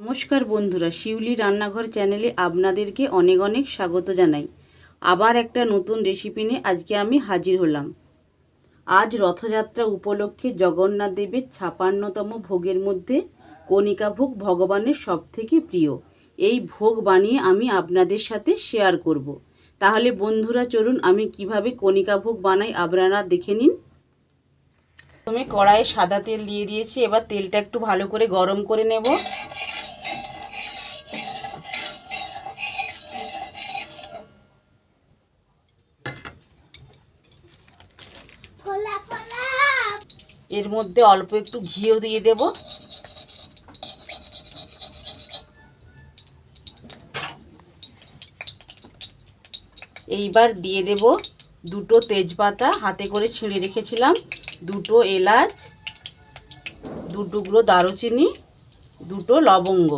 নমস্কার বন্ধুরা, শিউলি রান্নাঘর চ্যানেলে আপনাদেরকে অনেক অনেক স্বাগত জানাই। আবার একটা নতুন রেসিপি নিয়ে আজকে আমি হাজির হলাম। আজ রথযাত্রা উপলক্ষে জগন্নাথ দেবের ছাপান্নতম ভোগের মধ্যে কণিকা ভোগ ভগবানের সবথেকে প্রিয়। এই ভোগ বানিয়ে আমি আপনাদের সাথে শেয়ার করব। তাহলে বন্ধুরা, চলুন আমি কীভাবে কণিকা ভোগ বানাই আপনারা দেখে নিন। প্রথমে কড়াইয়ে সাদা তেল দিয়ে দিয়েছি, এবার তেলটা একটু ভালো করে গরম করে নেব। এর মধ্যে অল্প একটু ঘিও দিয়ে দেব। এইবার দিয়ে দেব দুটো তেজপাতা, হাতে করে ছিঁড়ে রেখেছিলাম। দুটো এলাচ, দু টুকরো দারুচিনি, দুটো লবঙ্গ।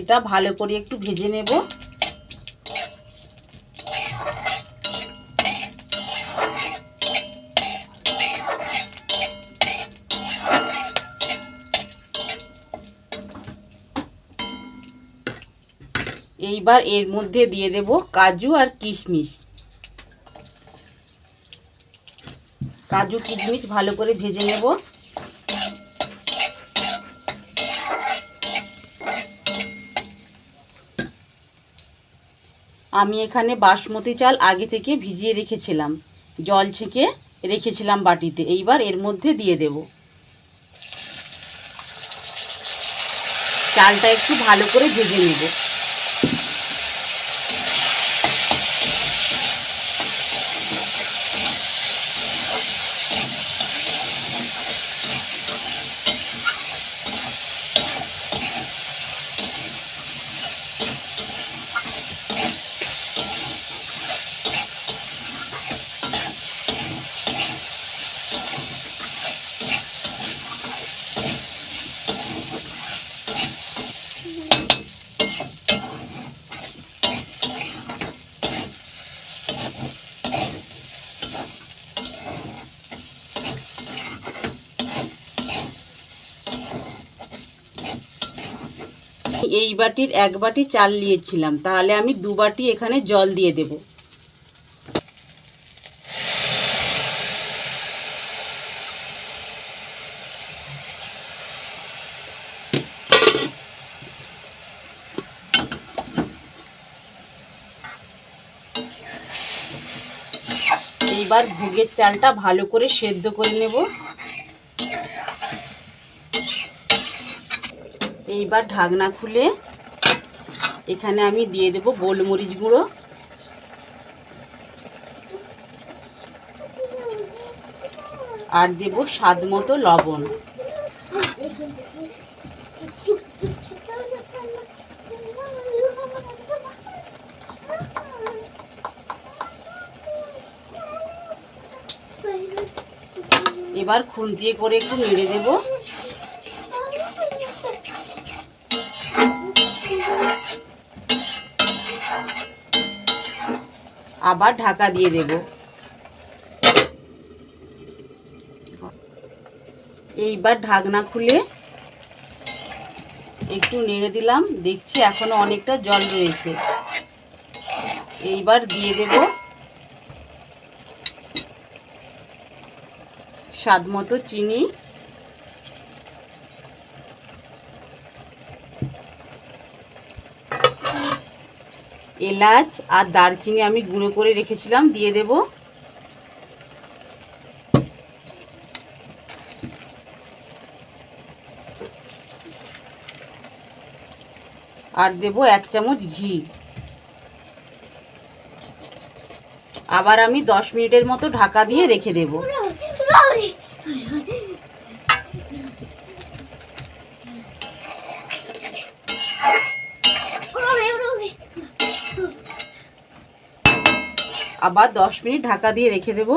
এটা ভালো করে একটু ভেজে নেব। এইবার এর মধ্যে দিয়ে দেব কাজু আর কিশমিশ। কাজু, কিশমিশ ভালো করে ভেজে নেব। আমি এখানে বাসমতি চাল আগে থেকে ভিজিয়ে রেখেছিলাম, জল ছেঁকে রেখেছিলাম বাটিতে। এইবার এর মধ্যে দিয়ে দেব। চালটা একটু ভালো করে ভেজে নেব। এই বাটির এক বাটি চাল নিয়েছিলাম। তাহলে আমি দু বাটি এখানে জল দিয়ে দেব। এইবার ভোগের চালটা ভালো করে সেদ্ধ করে নেব। এইবার ঢাকনা খুলে এখানে আমি দিয়ে দেব গোলমরিচ গুঁড়ো। আর দেব স্বাদ মতো লবণ। এবার খুন্তিয়ে করে একটু নেড়ে দেব। আবার ঢাকা দিয়ে দেব। এইবার ঢাকনা খুলে একটু নেড়ে দিলাম। দেখছি এখনও অনেকটা জল রয়েছে। এইবার দিয়ে দেব স্বাদ মতো চিনি। এলাচ আর দারচিনি আমি গুঁড়ো করে রেখেছিলাম, দিয়ে দেব। আর দেব এক চামচ ঘি। আবার আমি দশ মিনিটের মতো ঢাকা দিয়ে রেখে দেব। আবার দশ মিনিট ঢাকা দিয়ে রেখে দেব।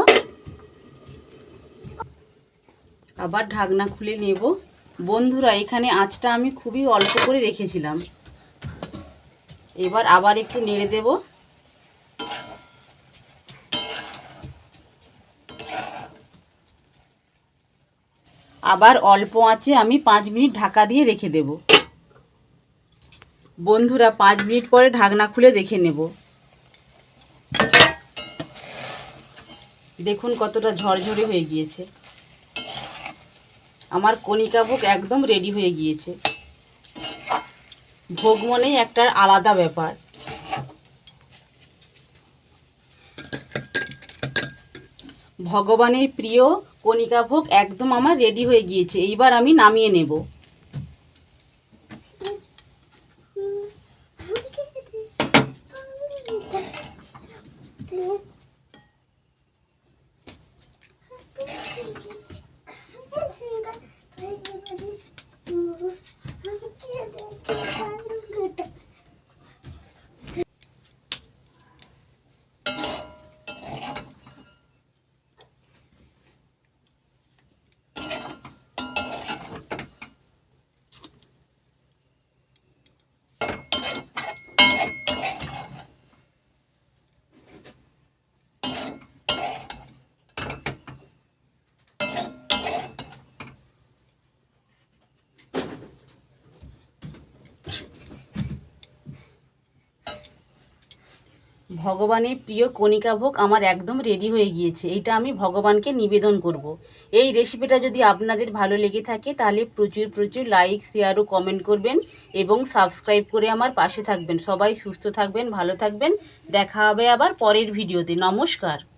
আবার ঢাকনা খুলে নেব। বন্ধুরা, এখানে আঁচটা আমি খুবই অল্প করে রেখেছিলাম। এবার আবার একটু নেড়ে দেব। আবার অল্প আঁচে আমি পাঁচ মিনিট ঢাকা দিয়ে রেখে দেব। বন্ধুরা, পাঁচ মিনিট পরে ঢাকনা খুলে দেখে নেব। দেখুন কতটা ঝরঝরে হয়ে গিয়েছে। আমার কণিকা ভোগ একদম রেডি হয়ে গিয়েছে। ভোগ মনেই একটা আলাদা ব্যাপার। ভগবানের প্রিয় কণিকা ভোগ একদম আমার রেডি হয়ে গিয়েছে। এইবার আমি নামিয়ে নেব। ভগবানের প্রিয় কণিকা ভোগ আমার একদম রেডি হয়ে গিয়েছে। এটা আমি ভগবানকে নিবেদন করব। এই রেসিপিটা যদি আপনাদের ভালো লেগে থাকে, তাহলে প্রচুর প্রচুর লাইক শেয়ার ও কমেন্ট করবেন এবং সাবস্ক্রাইব করে আমার পাশে থাকবেন। সবাই সুস্থ থাকবেন, ভালো থাকবেন। দেখা হবে আবার পরের ভিডিওতে নমস্কার।